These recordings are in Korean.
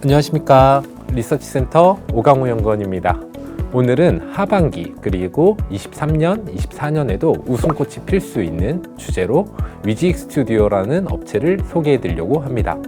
안녕하십니까 리서치센터 오강우 연구원입니다. 오늘은 하반기 그리고 23년, 24년에도 웃음꽃이 필 수 있는 주제로 위지익 스튜디오라는 업체를 소개해 드리려고 합니다.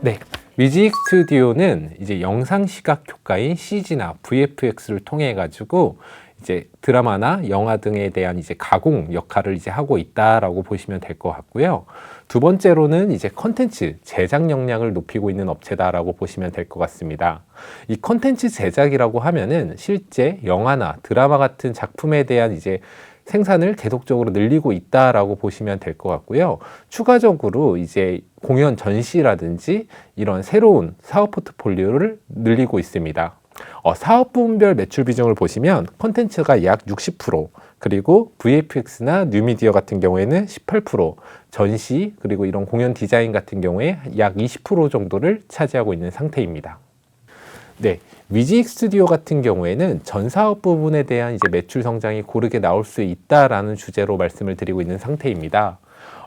네. 위지익 스튜디오는 이제 영상 시각 효과인 CG나 VFX를 통해 가지고 이제 드라마나 영화 등에 대한 이제 가공 역할을 이제 하고 있다라고 보시면 될 것 같고요. 두 번째로는 이제 컨텐츠 제작 역량을 높이고 있는 업체다라고 보시면 될 것 같습니다. 이 컨텐츠 제작이라고 하면은 실제 영화나 드라마 같은 작품에 대한 이제 생산을 계속적으로 늘리고 있다라고 보시면 될 것 같고요. 추가적으로 이제 공연 전시라든지 이런 새로운 사업 포트폴리오를 늘리고 있습니다. 어, 사업 부분별 매출 비중을 보시면 콘텐츠가 약 60%, 그리고 VFX나 뉴미디어 같은 경우에는 18%, 전시, 그리고 이런 공연 디자인 같은 경우에 약 20% 정도를 차지하고 있는 상태입니다. 네, 위지익 스튜디오 같은 경우에는 전 사업 부분에 대한 이제 매출 성장이 고르게 나올 수 있다라는 주제로 말씀을 드리고 있는 상태입니다.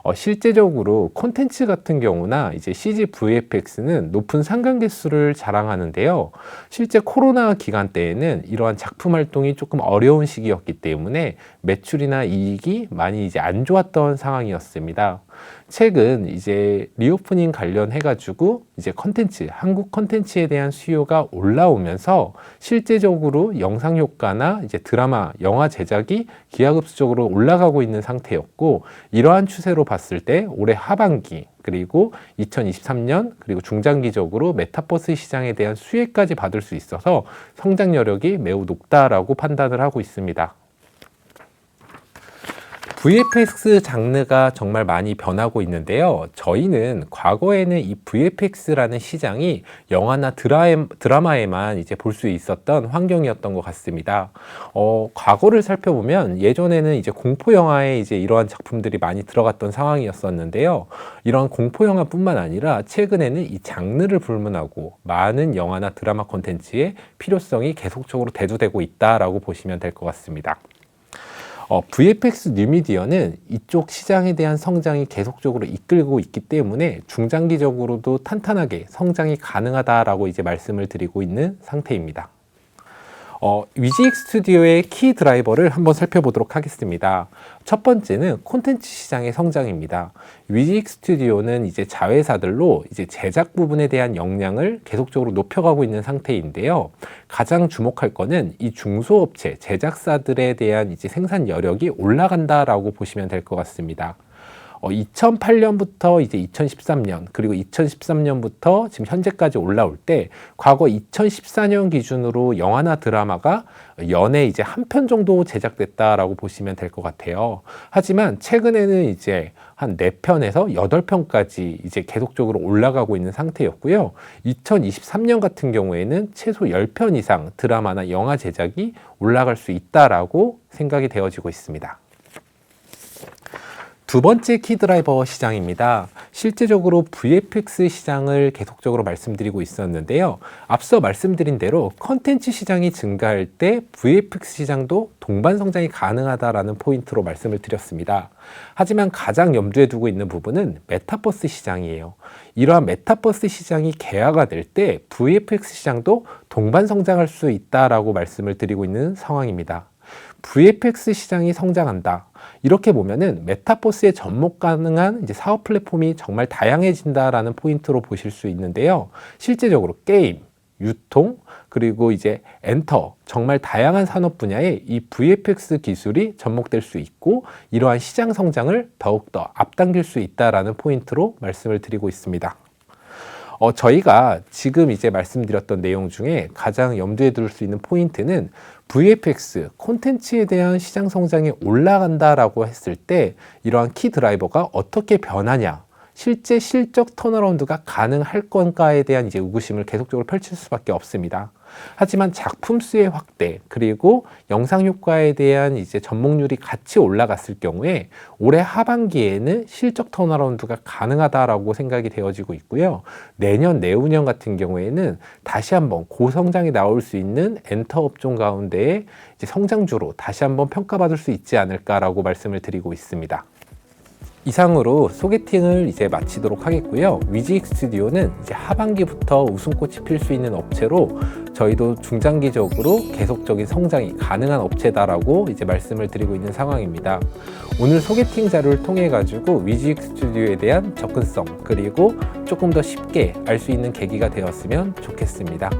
어, 실제적으로 콘텐츠 같은 경우나 이제 CG VFX는 높은 상관 개수를 자랑하는데요. 실제 코로나 기간 때에는 이러한 작품 활동이 조금 어려운 시기였기 때문에 매출이나 이익이 많이 이제 안 좋았던 상황이었습니다. 최근 이제 리오프닝 관련해 가지고 이제 컨텐츠 한국 컨텐츠에 대한 수요가 올라오면서 실제적으로 영상 효과나 이제 드라마 영화 제작이 기하급수적으로 올라가고 있는 상태였고 이러한 추세로 봤을 때 올해 하반기 그리고 2023년 그리고 중장기적으로 메타버스 시장에 대한 수혜까지 받을 수 있어서 성장 여력이 매우 높다라고 판단을 하고 있습니다. VFX 장르가 정말 많이 변하고 있는데요. 저희는 과거에는 이 VFX라는 시장이 영화나 드라마, 에만 이제 볼 수 있었던 환경이었던 것 같습니다. 어, 과거를 살펴보면 예전에는 이제 공포 영화에 이제 이러한 작품들이 많이 들어갔던 상황이었었는데요. 이런 공포 영화뿐만 아니라 최근에는 이 장르를 불문하고 많은 영화나 드라마 콘텐츠의 필요성이 계속적으로 대두되고 있다라고 보시면 될 것 같습니다. 어, VFX 뉴미디어는 이쪽 시장에 대한 성장이 계속적으로 이끌고 있기 때문에 중장기적으로도 탄탄하게 성장이 가능하다라고 이제 말씀을 드리고 있는 상태입니다. 어, 위지익 스튜디오의 키 드라이버를 한번 살펴보도록 하겠습니다. 첫 번째는 콘텐츠 시장의 성장입니다. 위지익 스튜디오는 이제 자회사들로 이제 제작 부분에 대한 역량을 계속적으로 높여가고 있는 상태인데요. 가장 주목할 거는 이 중소업체 제작사들에 대한 이제 생산 여력이 올라간다라고 보시면 될 것 같습니다. 어, 2008년부터 이제 2013년 그리고 2013년부터 지금 현재까지 올라올 때 과거 2014년 기준으로 영화나 드라마가 연에 이제 한 편 정도 제작됐다라고 보시면 될 것 같아요. 하지만 최근에는 이제 한 4편에서 8편까지 이제 계속적으로 올라가고 있는 상태였고요. 2023년 같은 경우에는 최소 10편 이상 드라마나 영화 제작이 올라갈 수 있다라고 생각이 되어지고 있습니다. 두 번째 키드라이버 시장입니다. 실제적으로 VFX 시장을 계속적으로 말씀드리고 있었는데요. 앞서 말씀드린 대로 컨텐츠 시장이 증가할 때 VFX 시장도 동반 성장이 가능하다라는 포인트로 말씀을 드렸습니다. 하지만 가장 염두에 두고 있는 부분은 메타버스 시장이에요. 이러한 메타버스 시장이 개화가 될 때 VFX 시장도 동반 성장할 수 있다라고 말씀을 드리고 있는 상황입니다. VFX 시장이 성장한다. 이렇게 보면은 메타버스에 접목 가능한 이제 사업 플랫폼이 정말 다양해진다라는 포인트로 보실 수 있는데요. 실제적으로 게임, 유통, 그리고 이제 엔터, 정말 다양한 산업 분야에 이 VFX 기술이 접목될 수 있고 이러한 시장 성장을 더욱더 앞당길 수 있다라는 포인트로 말씀을 드리고 있습니다. 어, 저희가 지금 이제 말씀드렸던 내용 중에 가장 염두에 둘 수 있는 포인트는 VFX 콘텐츠에 대한 시장 성장이 올라간다라고 했을 때 이러한 키 드라이버가 어떻게 변하냐 실제 실적 턴어라운드가 가능할 건가에 대한 이제 의구심을 계속적으로 펼칠 수밖에 없습니다. 하지만 작품 수의 확대 그리고 영상 효과에 대한 이제 접목률이 같이 올라갔을 경우에 올해 하반기에는 실적 턴어라운드가 가능하다라고 생각이 되어지고 있고요. 내년 내후년 같은 경우에는 다시 한번 고성장이 나올 수 있는 엔터 업종 가운데에 이제 성장주로 다시 한번 평가받을 수 있지 않을까라고 말씀을 드리고 있습니다. 이상으로 소개팅을 이제 마치도록 하겠고요. 위직 스튜디오는 이제 하반기부터 웃음꽃이 필 수 있는 업체로 저희도 중장기적으로 계속적인 성장이 가능한 업체다라고 이제 말씀을 드리고 있는 상황입니다. 오늘 소개팅 자료를 통해 가지고 위직 스튜디오에 대한 접근성 그리고 조금 더 쉽게 알 수 있는 계기가 되었으면 좋겠습니다.